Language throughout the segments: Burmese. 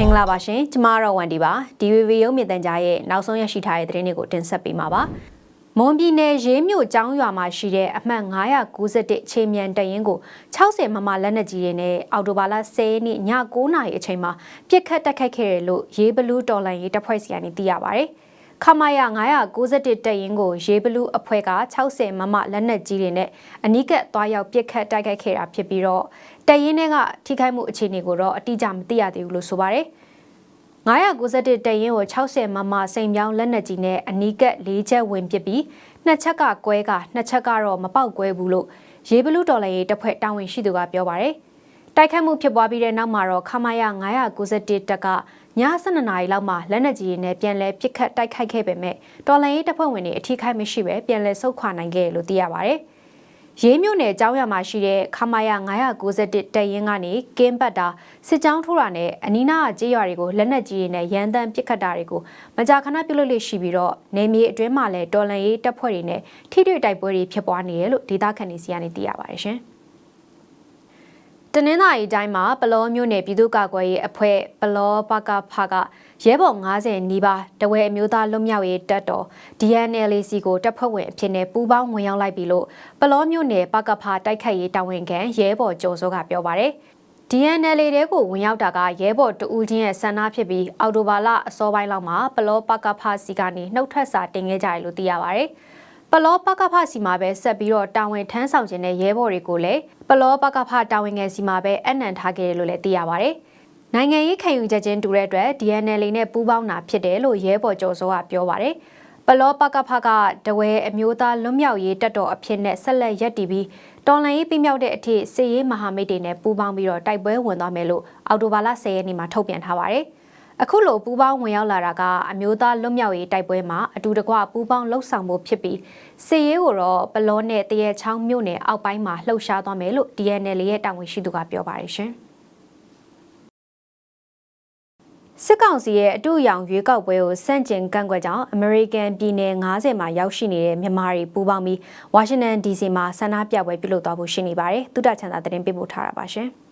မင်္ဂလာပါရှင်ကျမကတော့ဝန်ဒီပါ DVV ရုံးမြင့်တန်ကြားရဲ့နောက်ဆုံးရရှိထားတဲ့သတင်းတွေကိုတင်ဆက်ပေးမှာပါမွန်ပြည်နယ်ရေးမြို့ကျောင်းရွာမှာရှိတဲ့အမှတ်991ခြေမြန်တရင်ကို60မမလက်နက်ကြီးတွေနဲ့အော်တိုဘာလ10ရက်နေ့ည9:00နာရီအချိန်မှာပြစ်ခတ်တက်ခတ်ခဲ့တယ်လို့ရေးဘလူးတော်လိုင်းရေးတပ်ဖွဲ့စီကနေသိရပါဗျ။ ခမာယာ991တက်ရင်ကို ရေးဘလူးအဖွဲ့က60မမလက်နက်ကြီးတွေနဲ့အနီးကပ်သွားရောက်ပြစ်ခတ်တိုက်ခိုက်ခဲ့တာဖြစ်ပြီးတော့တက်ရင်တွေကထိခိုက်မှုအခြေအနေကိုတော့အတိအကျမသိရသေးဘူးလို့ဆိုပါတယ်။991တရင်ကို60မမစိန်ပြောင်းလက်နက်ကြီးနဲ့အနီးကပ်၄ချက်ဝင်ပစ်ပြီးနှစ်ချက်ကကွဲကနှစ်ချက်ကတော့မပေါက်ကွဲဘူးလို့ရေးဘလူးတော်လည်းရေးတပ်ဖွဲ့တာဝန်ရှိသူကပြောပါတယ်။ တိုက်ခတ်မှုဖြစ်ပွားပြီးတဲ့နောက်မှာတော့ခမာယ991တက်ကည12နာရီလောက်မှာလက်နက်ကြီးနဲ့ပြန်လဲပစ်ခတ်တိုက်ခိုက်ခဲ့ပေမဲ့တော်လည်းရေးတပ်ဖွဲ့ဝင်တွေအထိခိုက်မရှိပဲပြန်လဲဆုတ်ခွာနိုင်ခဲ့လို့သိရပါတယ်။ရေးမြို့နယ်ကျောင်းရမှာရှိတဲ့ခမာယ991တပ်ရင်းကနေကင်းပတ်တာစစ်ကြောင်းထိုးတာနဲ့အနီးနားကြေးရွာတွေကိုလက်နက်ကြီးတွေနဲ့ရန်တမ်းပစ်ခတ်တာတွေကိုမကြာခဏပြုလုပ်လို့ရှိပြီးတော့နေမြေအတွင်းမှာလည်းတော်လန်ရေးတပ်ဖွဲ့တွေနဲ့ထိတွေ့တိုက်ပွဲတွေဖြစ်ပွားနေတယ်လို့ဒေသခံတွေစီကနေသိရပါတယ်ရှင်။ တနင်္သာရီတိုင်းမှာပလောမျိုးနယ်ပြည်သူ့ကာကွယ်ရေးအဖွဲ့ပလောပကဖကရဲဘော်90နီးပါးတဝဲအမျိုးသားလွတ်မြောက်ရေးတပ်တော် DNLC ကိုတပ်ဖွဲ့ဝင်အဖြစ်နဲ့ပူးပေါင်းဝင်ရောက်လိုက်ပြီလို့ပလောမျိုးနယ်ပကဖတိုက်ခိုက်ရေးတာဝန်ခံရဲဘော်ကျော်စောကပြောပါတယ်။ DNL တဲကိုဝင်ရောက်တာကရဲဘော်တဦးချင်းရဲ့ဆန္ဒဖြစ်ပြီးအော်တိုဘာလအစောပိုင်းလောက်မှာပလောပကဖစီကနေနှုတ်ထွက်စာတင်ခဲ့ကြတယ်လို့သိရပါဗျ။ပ လောပကဖစီမှာပဲဆက်ပြီးတော့တာဝန်ထမ်းဆောင်ခြင်းတဲ့ရဲဘော်တွေကိုလည်းပလောပကဖတာဝန်ငယ်စီမှာပဲအနံ့ထားခဲ့တယ်လို့လည်းသိရပါဗျ။နိုင်ငံရေးခံယူချက်ချင်းတူတဲ့အတွက် DNL နဲ့ပူးပေါင်းတာဖြစ်တယ်လို့ရဲဘော်ကျော်စောကပြောပါတယ်။ပလောပကဖကတဝဲအမျိုးသားလွတ်မြောက်ရေးတပ်တော်အဖြစ်နဲ့ဆက်လက်ရပ်တည်ပြီးတော်လှန်ရေးပြမြောက်တဲ့အထိစစ်ရေးမဟာမိတ်တွေနဲ့ပူးပေါင်းပြီးတော့တိုက်ပွဲဝင်သွားမယ်လို့အော်တိုဘာလ10ရက်နေ့မှာထုတ်ပြန်ထားပါတယ်။ အခုလိုပူးပေါင်းဝင်ရောက်လာတာကအမျိုးသားလွတ်မြောက်ရေးတိုက်ပွဲမှာအတူတကွပူးပေါင်းလှုပ်ဆောင်မှုဖြစ်ပြီးစစ်ရေးကိုတော့ပလောနဲ့တရဲချောင်းမြို့နယ်အောက်ပိုင်းမှာလှုပ်ရှားသွားမယ်လို့ DNL ရဲ့တာဝန်ရှိသူကပြောပါတယ်ရှင်။စစ်ကောင်စီရဲ့အတူရောင်ရွေးကောက်ပွဲကိုစန့်ကျင်ကန့်ကွက်ကြောင်းအမေရိကန်ပြည်နယ်90မှာရောက်ရှိနေတဲ့မြန်မာတွေပူးပေါင်းပြီးဝါရှင်တန် DC မှာဆန္ဒပြပွဲပြုလုပ်သွားဖို့ရှိနေပါတယ်။သုတချန်သာသတင်းပေးပို့ထားတာပါရှင်။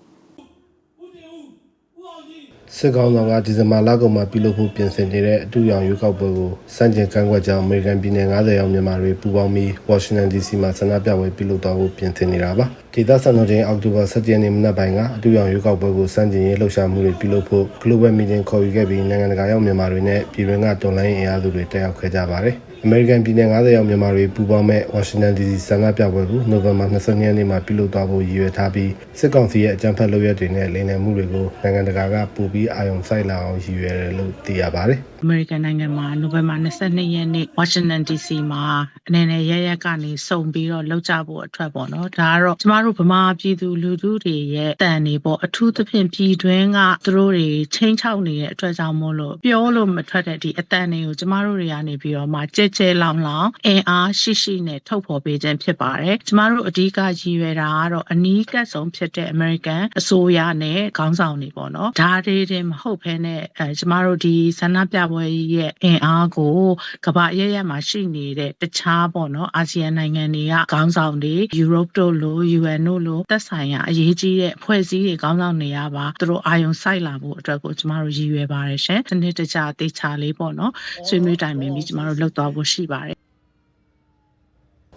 စစ်ကောင်ဆောင်ကဒီဇင်ဘာလကုန်မှာပြုလုပ်ဖို့ပြင်ဆင်နေတဲ့အတူရောင်ရွေးကောက်ပွဲကိုစန့်ကျင်ကန့်ကွက်ကြောင်းအမေရိကန်ပြည်နယ်90ရောက်မြန်မာတွေပူးပေါင်းပြီးဝါရှင်တန် DC မှာဆန္ဒပြပွဲပြုလုပ်သွားဖို့ပြင်ဆင်နေတာပါ။ဒေသစံတော်ချိန်အောက်တိုဘာ17ရက်နေ့မနက်ပိုင်းကအတူရောင်ရွေးကောက်ပွဲကိုစန့်ကျင်ရေးလှုပ်ရှားမှုတွေပြုလုပ်ဖို့ Global Meeting ခေါ်ယူခဲ့ပြီးနိုင်ငံတကာရောက်မြန်မာတွေနဲ့ပြည်တွင်းကတော်လိုင်းအင်အားစုတွေတက်ရောက်ခဲ့ကြပါတယ်။ အမေရိကန်ပြည်နယ်90ရောက်မြန်မာတွေပူးပေါင်းမဲ့ဝါရှင်တန် DC ဆန္ဒပြပွဲကိုနိုဝင်ဘာ22ရက်နေ့မှာပြုလုပ်သွားဖို့ရည်ရွယ်ထားပြီးစစ်ကောင်စီရဲ့အကြမ်းဖက်လုပ်ရပ်တွေနဲ့လိမ်လည်မှုတွေကိုနိုင်ငံတကာကပူပြီးအာရုံစိုက်လာအောင်ရည်ရွယ်တယ်လို့သိရပါတယ်။။အမေရိကန်နိုင်ငံမှာနိုဝင်ဘာ22ရက်နေ့ဝါရှင်တန် DC မှာအနေနဲ့ရရက်ကနေစုံပြီးတော့လောက်ကြဖို့အထွက်ပေါ့နော်။ဒါကတော့ကျမတို့ဗမာပြည်သူလူထုတွေရဲ့တန်နေပေါ့အထူးသဖြင့်ပြည်တွင်းကသူတို့တွေချင်းချောက်နေတဲ့အတွက်ကြောင့်မို့လို့ပြောလို့မထွက်တဲ့ဒီအတန်တွေကိုကျမတို့တွေကနေပြီးတော့မှကြဲကြဲလောင်လောင်အင်အားရှိရှိနဲ့ထုတ်ဖော်ပေးခြင်းဖြစ်ပါတယ်။ကျမတို့အဓိကရည်ရွယ်တာကတော့အနီးကပ်ဆုံးဖြစ်တဲ့အမေရိကန်အစိုးရနဲ့ခေါင်းဆောင်တွေပေါ့နော်။ဒါတွေတင်မဟုတ်ဘဲနဲ့အဲကျမတို့ဒီဆန္ဒပြပွဲရဲ့အင်အားကိုကမ္ဘာရရမှာရှိနေတဲ့တခြားပေါ့နော်အာဆီယံနိုင်ငံတွေကခေါင်းဆောင်တွေယူရိုပတို့လို UN တို့လိုသက်ဆိုင်ရာအရေးကြီးတဲ့အဖွဲ့အစည်းတွေခေါင်းဆောင်တွေရပါသူတို့အာယုံစိုက်လာဖို့အတွက်ကိုကျမတို့ရည်ရွယ်ပါတယ်ရှင်။ဒီနေ့တခြားတေချာလေးပေါ့နော်ဆွေးနွေးတိုင်ပင်ပြီးကျမတို့လှုပ်သွားဖို့ရှိပါတယ်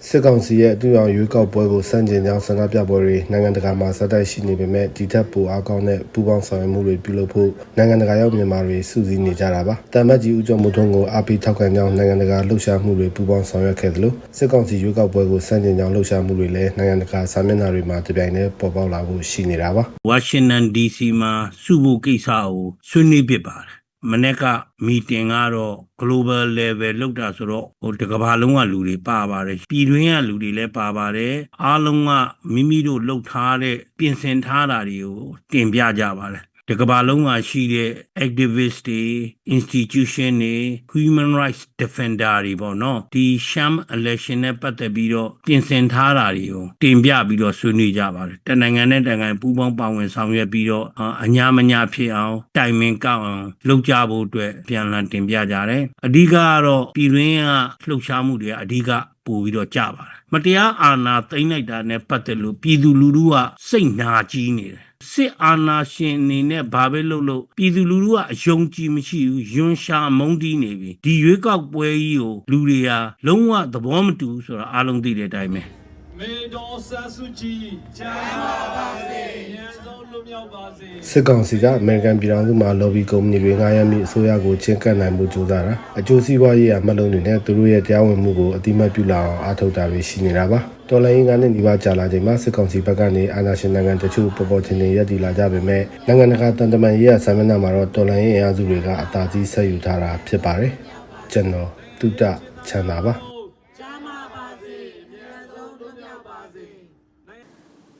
စစ်ကောင်စီရဲ့အတူအောင်ရွေးကောက်ပွဲကိုစန့်ကျင်ကြောင်းဆန္ဒပြပွဲတွေနိုင်ငံတကာမှာစတိုက်ရှိနေပေမဲ့ဒီထက်ပိုအားကောင်းတဲ့ပူးပေါင်းဆောင်ရွက်မှုတွေပြုလုပ်ဖို့နိုင်ငံတကာရောက်မြန်မာတွေစုစည်းနေကြတာပါ။တမတ်ကြီးဦးကျော်မိုးထွန်းကိုအားပေးထောက်ခံကြောင်းနိုင်ငံတကာလှုပ်ရှားမှုတွေပူးပေါင်းဆောင်ရွက်ခဲ့သလိုစစ်ကောင်စီရွေးကောက်ပွဲကိုစန့်ကျင်ကြောင်းလှုပ်ရှားမှုတွေလည်းနိုင်ငံတကာစာမျက်နှာတွေမှာတပြိုင်တည်းပေါ်ပေါက်လာဖို့ရှိနေတာပါ။ဝါရှင်တန် DC မှာစုဖို့ကိစ္စကိုဆွေးနွေးဖြစ်ပါတယ် မနေ့ကမီတင်ကတော့ global level လောက်တာဆိုတော့ဟိုတကဘာလုံးကလူတွေပါပါတယ်ပြည်တွင်းကလူတွေလည်းပါပါတယ်အားလုံးကမိမိတို့လှုပ်ထားတဲ့ပြင်ဆင်ထားတာတွေကိုတင်ပြကြပါတယ် တကဘာလုံးမှာရှိတဲ့ activist တွေ institution တွေ human rights defender တွေပေါ့နော်ဒီ sham election နဲ့ပတ်သက်ပြီးတော့ပြင်ဆင်ထားတာတွေကိုတင်ပြပြီးတော့ဆွေးနွေးကြပါတယ်တနိုင်ငံနဲ့တနိုင်ငံပူးပေါင်းပါဝင်ဆောင်ရွက်ပြီးတော့အညာမညာဖြစ်အောင်တိုင်ပင်ကောက်အောင်လုပ်ကြဖို့အတွက်ပြန်လည်တင်ပြကြတယ်အဓိကကတော့ပြည်တွင်းကလှုပ်ရှားမှုတွေကအဓိကပို့ပြီးတော့ကြပါတယ်မတရားအာဏာသိမ်းလိုက်တာနဲ့ပတ်သက်လို့ပြည်သူလူထုကစိတ်နာကြီးနေတယ် စစ်အာဏာရှင်အနေနဲ့ဘာပဲလုပ်လို့ပြည်သူလူထုကအယုံကြည်မရှိဘူးယွန်းရှာမုန်းတီးနေပြီဒီရွေးကောက်ပွဲကြီးကိုလူတွေဟာလုံးဝသဘောမတူဘူးဆိုတာအားလုံးသိတဲ့အတိုင်းပဲ မေတော်ဆဆူကြည်ချမ်းသာပါစေ။ရန်ဆုံးလွတ်မြောက်ပါစေ။စစ်ကောင်စီကအမေရိကန်ပြည်ထောင်စုမှာ lobby ကုမ္ပဏီတွေငှားရမ်းပြီးအစိုးရကိုချင်းကပ်နိုင်မှုကြိုးစားတာအကျိုးစီးပွားရေးအမှတ်လုံးတွေနဲ့သူတို့ရဲ့တရားဝင်မှုကိုအတိမတ်ပြုလာအောင်အားထုတ်တာတွေရှိနေတာပါတော်လိုင်းရင်ကနေဒီပါကြာလာချိန်မှာစစ်ကောင်စီဘက်ကနေအာဏာရှင်နိုင်ငံတချို့ပေါ်ပေါ်ချင်းချင်းရပ်တည်လာကြပေမဲ့နိုင်ငံတကာတန်တမန်ရေးရဆမ်းမနာမှာတော့တော်လိုင်းရင်အင်အားစုတွေကအသာကြီးဆက်ယူထားတာဖြစ်ပါတယ်ကျွန်တော်တုဒ္ဒချမ်းသာပါ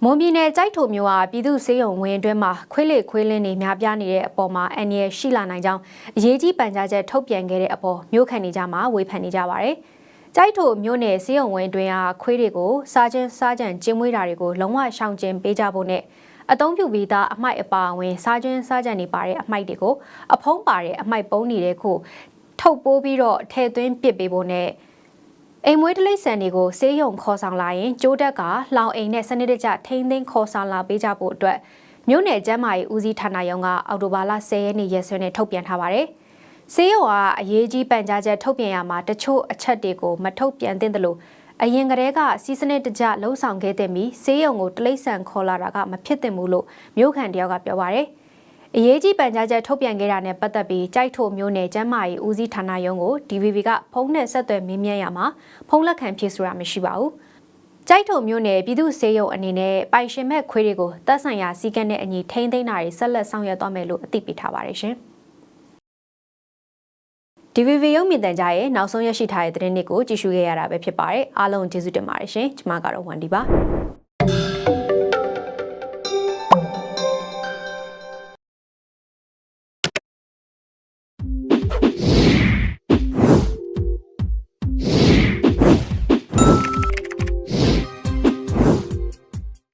မွန်ပြည်နယ်ကြိုက်ထုံမြို့ဟာပြည်သူ့စေယုံဝင်အတွင်းမှာခွေးလေခွေးလင်းတွေများပြားနေတဲ့အပေါ်မှာအန်ရယ်ရှိလာနိုင်ကြောင်းအရေးကြီးပန်ကြားချက်ထုတ်ပြန်ခဲ့တဲ့အပေါ်မြို့ခံတွေကြားမှာဝေဖန်နေကြပါတယ်။ကြိုက်ထုံမြို့နယ်စေယုံဝင်အတွင်းဟာခွေးတွေကိုစားချင်းစားကြံကျင်းမွေးတာတွေကိုလုံးဝရှောင်ကျဉ်ပေးကြဖို့နဲ့အသုံးပြုပြီးသားအမိုက်အပါအဝင်စားချင်းစားကြံနေပါတဲ့အမိုက်တွေကိုအဖုံးပါတဲ့အမိုက်ပုံးနေတဲ့ခုထုတ်ပိုးပြီးတော့ထည့်သွင်းပစ်ပေးဖို့နဲ့ အိမ်မွေးတလိษံတွေကိုဆေးရုံခေါ်ဆောင်လာရင်ကျိုးတက်ကလောင်အိမ်နဲ့စနစ်တကျထိမ့်သိမ်းခေါ်ဆောင်လာပေးကြဖို့အတွက်မြို့နယ်ကျန်းမာရေးဦးစီးဌာနရုံးကအော်တိုဘာလ10ရက်နေ့ရက်စွဲနဲ့ထုတ်ပြန်ထားပါတယ်။ဆေးရုံကအရေးကြီးပန်ကြားချက်ထုတ်ပြန်ရမှာတချို့အချက်တွေကိုမထုတ်ပြန်သင့်တယ်လို့အရင်ကတည်းကစီးစနစ်တကျလှုံ့ဆော်ခဲ့တဲ့ပြီးဆေးရုံကိုတလိษံခေါ်လာတာကမဖြစ်သင့်ဘူးလို့မြို့ခံတယောက်ကပြောပါတယ်။ အရေးကြီးပန်ကြားချက်ထုတ်ပြန်ခဲ့တာနဲ့ပတ်သက်ပြီးကြိုက်ထိုမျိုးနယ်ကျမ်းမာရေးဦးစီးဌာနရုံးကို DVB ကဖုန်းနဲ့ဆက်သွယ်မေးမြန်းရမှာဖုန်းလက်ခံဖြေဆိုတာမရှိပါဘူး။ကြိုက်ထိုမျိုးနယ်ပြည်သူ့စေယုံအနေနဲ့ပိုင်ရှင်မဲ့ခွေးတွေကိုတပ်ဆိုင်ရာစီကံနဲ့အညီထိန်းသိမ်းတာတွေဆက်လက်ဆောင်ရွက်သွားမယ်လို့အသိပေးထားပါတယ်ရှင်။ DVB ရုံမြင့်တန်ကြားရဲ့နောက်ဆုံးရရှိထားတဲ့သတင်းတွေကိုကြည့်ရှုခဲ့ရတာပဲဖြစ်ပါတယ်။အားလုံးကျေးဇူးတင်ပါတယ်ရှင်။ကျွန်မကတော့ဝန်ဒီပါ။